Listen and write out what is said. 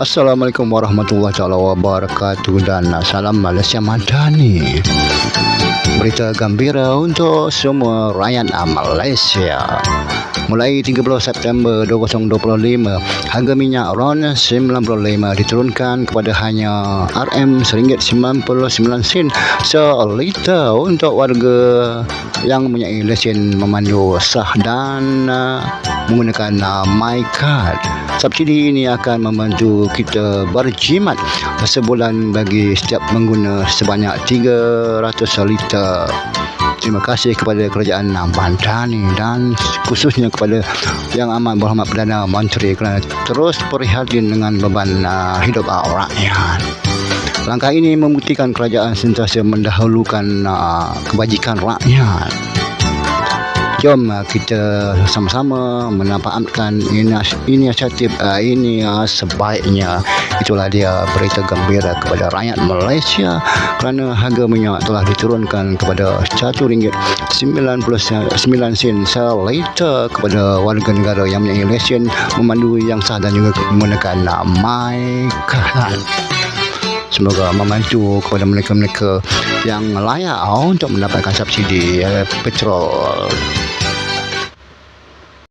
Assalamualaikum warahmatullahi taala wabarakatuh dan salam Malaysia Madani. Berita gembira untuk semua rakyat Malaysia. Mulai 30 September 2025, harga minyak RON 95 diturunkan kepada hanya RM RM1.99 seliter untuk warga yang mempunyai lesen memandu sah dan uh, menggunakan uh, MyCard. Subsidi ini akan membantu kita berjimat sebulan bagi setiap pengguna sebanyak 300 liter. Terima kasih kepada kerajaan Bandani dan khususnya kepada Yang Amat Berhormat Perdana Menteri kerana terus prihatin dengan beban uh, hidup uh, rakyat. Langkah ini membuktikan kerajaan sentiasa mendahulukan uh, kebajikan rakyat. Jom uh, kita sama-sama menampakkan inisiatif uh, ini uh, sebaiknya. Itulah dia berita gembira kepada rakyat Malaysia kerana harga minyak telah diturunkan kepada RM1.99 sen seliter kepada warga negara yang mempunyai lesen memandu yang sah dan juga menggunakan uh, MyCard. Semoga membantu kepada mereka-mereka yang layak untuk mendapatkan subsidi uh, petrol.